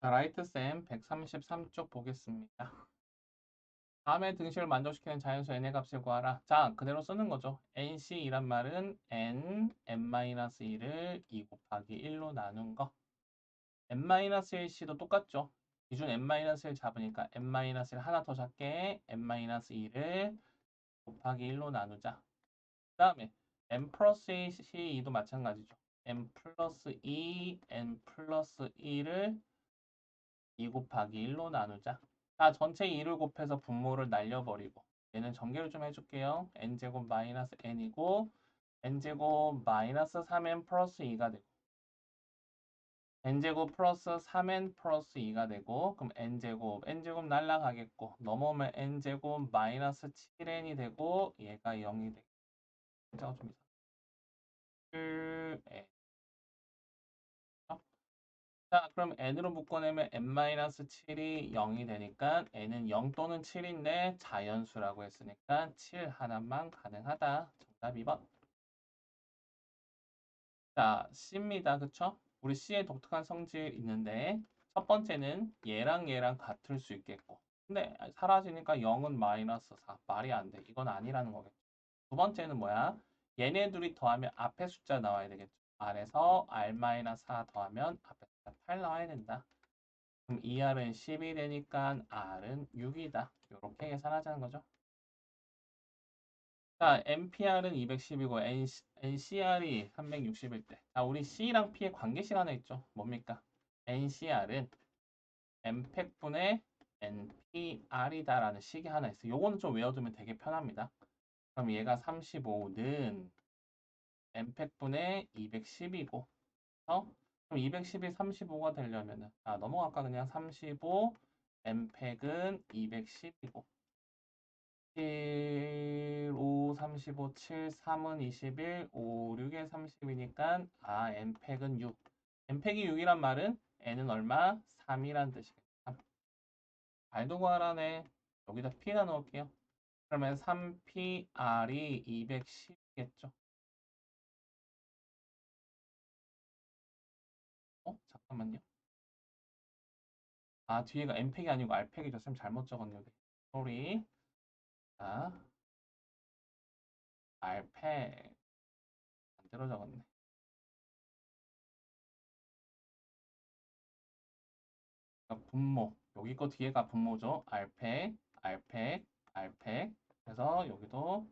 자, 라이트쌤 133쪽 보겠습니다. 다음에 등식을 만족시키는 자연수 n의 값을 구하라. 자, 그대로 쓰는 거죠. nc이란 말은 n, n-1을 2 곱하기 1로 나눈 거. n-1c도 똑같죠. 기준 n-1을 잡으니까 n-1을 하나 더 작게 n-2를 곱하기 1로 나누자. 그 다음에 n 플러스 2도 마찬가지죠. n 플러스 2, n 플러스 1을 2 곱하기 1로 나누자. 자, 전체 2를 곱해서 분모를 날려버리고 얘는 전개를 좀 해줄게요. n제곱 마이너스 n이고 n제곱 마이너스 3n 플러스 2가 되고 n제곱 플러스 3n 플러스 2가 되고 그럼 n제곱 n제곱 날라가겠고 넘어오면 n제곱 마이너스 7n이 되고 얘가 0이 되고 좀 이상 7n 자, 그럼 n으로 묶어내면 n-7이 0이 되니까 n은 0 또는 7인데 자연수라고 했으니까 7 하나만 가능하다. 정답 2번. 자, C입니다. 그쵸? 우리 C의 독특한 성질 있는데 첫 번째는 얘랑 얘랑 같을 수 있겠고 근데 사라지니까 0은 마이너스 4. 말이 안 돼. 이건 아니라는 거겠죠. 두 번째는 뭐야? 얘네 둘이 더하면 앞에 숫자 나와야 되겠죠. R에서 R-4 더하면 앞에 8 나와야 된다. 그럼 2R은 10이 되니까 R은 6이다. 이렇게 계산하자는 거죠. 자, NPR은 210이고 NCR이 360일 때. 자, 우리 C랑 P의 관계식 하나 있죠. 뭡니까? NCR은 M팩분의 NPR이다라는 식이 하나 있어요. 요거는 좀 외워두면 되게 편합니다. 그럼 얘가 35는 M팩분의 210이고 어? 그럼 210이 35가 되려면은 아 넘어갈까? 그냥 35 m팩은 210이고. 7, 5, 35, 7, 3은 21, 5, 6에 30이니까 아 m팩은 6 m팩이 6이란 말은 n은 얼마? 3이란 뜻이겠다 발도 구하라네. 여기다 p가 넣을게요. 그러면 3pr이 210이겠죠 잠깐만요. 아, 뒤에가 M팩이 아니고 R팩이죠. 쌤 잘못 적었는데. 소리. 자, R팩. 반대로 적었네. 그러니까 분모. 여기 거 뒤에가 분모죠. R팩, R팩, R팩. 그래서 여기도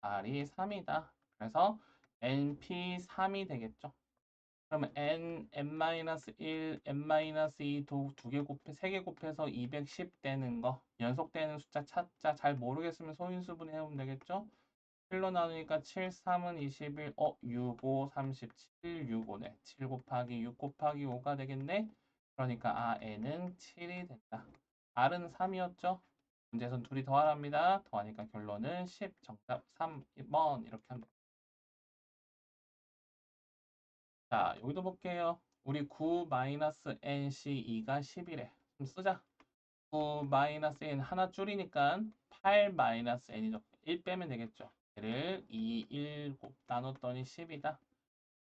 R이 3이다. 그래서 NP3이 되겠죠. 그러면 n, n-1, n-2 두개 곱해, 세 개 곱해서 210 되는 거 연속되는 숫자 찾자 잘 모르겠으면 소인수분 해보면 되겠죠? 7로 나누니까 7, 3은 21, 어, 6, 5, 37, 6, 5네. 7 곱하기 6 곱하기 5가 되겠네? 그러니까 아, n은 7이 된다. r은 3이었죠? 문제에선 둘이 더하랍니다. 더하니까 결론은 10, 정답 3번 이렇게 됩니다. 자, 여기도 볼게요. 우리 9-NC2가 10이래. 좀 쓰자. 9-N 하나 줄이니까 8-N이죠. 1 빼면 되겠죠. 얘를 2, 1곱 나눴더니 10이다.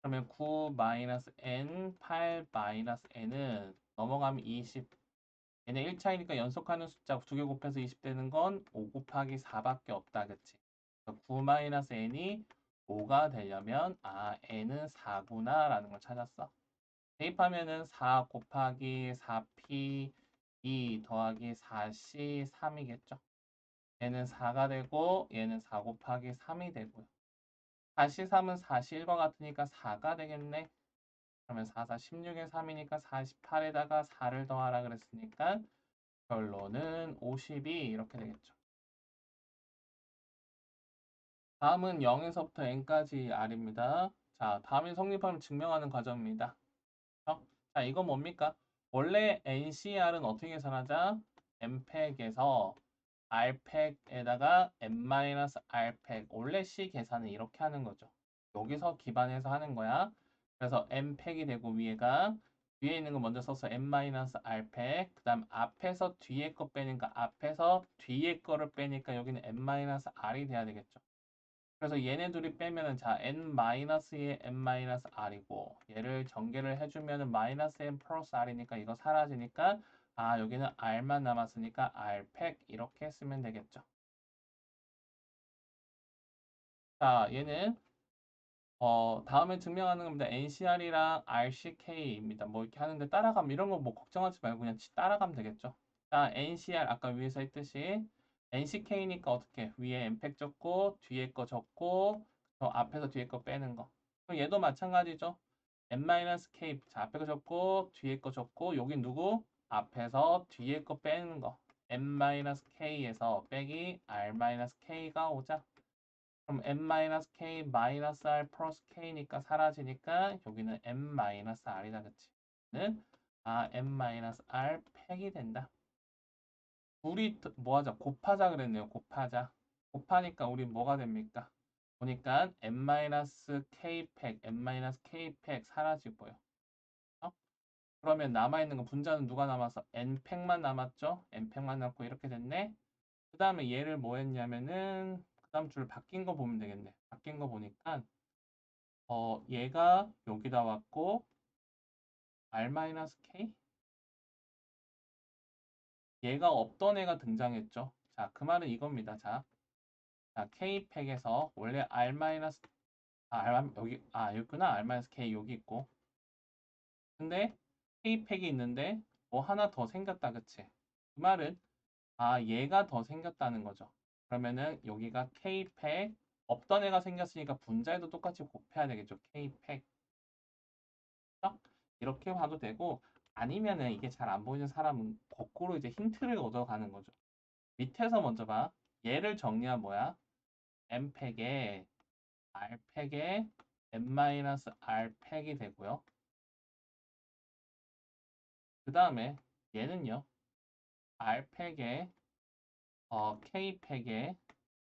그러면 9-N, 8-N은 넘어가면 20. 얘네 1차이니까 연속하는 숫자 두 개 곱해서 20 되는 건 5 곱하기 4밖에 없다. 그치? 9-N이 5가 되려면 아 n은 4구나 라는 걸 찾았어. 대입하면은 4 곱하기 4p 2 더하기 4c 3이겠죠. 얘는 4가 되고 얘는 4 곱하기 3이 되고요. 4c 3은 4c 1과 같으니까 4가 되겠네. 그러면 4, 4, 16에 3이니까 48에다가 4를 더하라 그랬으니까 결론은 52 이렇게 되겠죠. 다음은 0에서부터 n까지 r입니다. 자, 다음이 성립함을 증명하는 과정입니다. 어? 자, 이건 뭡니까? 원래 NCR은 어떻게 계산하자? M팩에서 R팩에다가 M-R팩 원래 C 계산은 이렇게 하는 거죠. 여기서 기반해서 하는 거야. 그래서 M팩이 되고 위에가 위에 있는 거 먼저 써서 M-R팩 그 다음 앞에서 뒤에 거 빼니까 앞에서 뒤에 거를 빼니까 여기는 M-R이 돼야 되겠죠. 그래서 얘네 둘이 빼면은 자 n-2의 n-r이고 얘를 전개를 해주면은 마이너스 n 플러스 r이니까 이거 사라지니까 아 여기는 r만 남았으니까 r 팩 이렇게 쓰면 되겠죠. 자 얘는 어 다음에 증명하는 겁니다. NCR이랑 RCK입니다. 뭐 이렇게 하는데 따라가면 이런 거 뭐 걱정하지 말고 그냥 따라가면 되겠죠. 자 NCR 아까 위에서 했듯이 NCK니까 어떻게 위에 M팩 적고 뒤에 거 적고 저 앞에서 뒤에 거 빼는 거. 그럼 얘도 마찬가지죠. N-K 자 앞에 거 적고 뒤에 거 적고 여기 누구? 앞에서 뒤에 거 빼는 거. N-K에서 빼기 R-K가 오자. 그럼 n-k 마이너스 r 플러스 k니까 사라지니까 여기는 n-r이다 그치? 는 아 n-r 팩이 된다. 우리 뭐 하자? 곱하자 그랬네요. 곱하자. 곱하니까 우리 뭐가 됩니까? 보니까 n-k 팩, n-k 팩 사라지고요. 어? 그러면 남아있는 거 분자는 누가 남아서 n 팩만 남았죠? n 팩만 남고 이렇게 됐네. 그 다음에 얘를 뭐 했냐면은 그 다음 줄 바뀐 거 보면 되겠네. 바뀐 거 보니까 어 얘가 여기다 왔고 r-k 얘가 없던 애가 등장했죠. 자, 그 말은 이겁니다. 자, 자 k팩에서 원래 r 아, r 여기 아 여기구나 r-k 여기 있고 근데 k팩이 있는데 뭐 하나 더 생겼다 그치? 그 말은 아 얘가 더 생겼다는 거죠. 그러면은 여기가 K팩 없던 애가 생겼으니까 분자에도 똑같이 곱해야 되겠죠. K팩 이렇게 봐도 되고 아니면은 이게 잘 안 보이는 사람은 거꾸로 이제 힌트를 얻어가는 거죠. 밑에서 먼저 봐. 얘를 정리한 뭐야? M팩에 R팩에 N-R팩이 되고요. 그 다음에 얘는요. R팩에 어, K팩에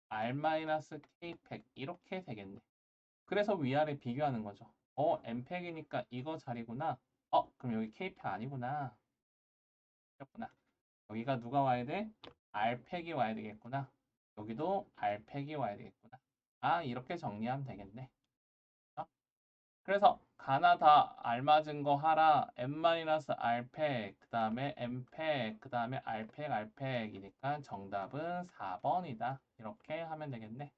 R-K팩 이렇게 되겠네. 그래서 위아래 비교하는 거죠. 어, M팩이니까 이거 자리구나. 어, 그럼 여기 K팩 아니구나. 그렇구나. 여기가 누가 와야 돼? R팩이 와야 되겠구나. 여기도 R팩이 와야 되겠구나. 아, 이렇게 정리하면 되겠네. 그래서 가나 다 알맞은 거 하라 n-r팩 그 다음에 m팩 그 다음에 r팩 r팩이니까 정답은 4번이다 이렇게 하면 되겠네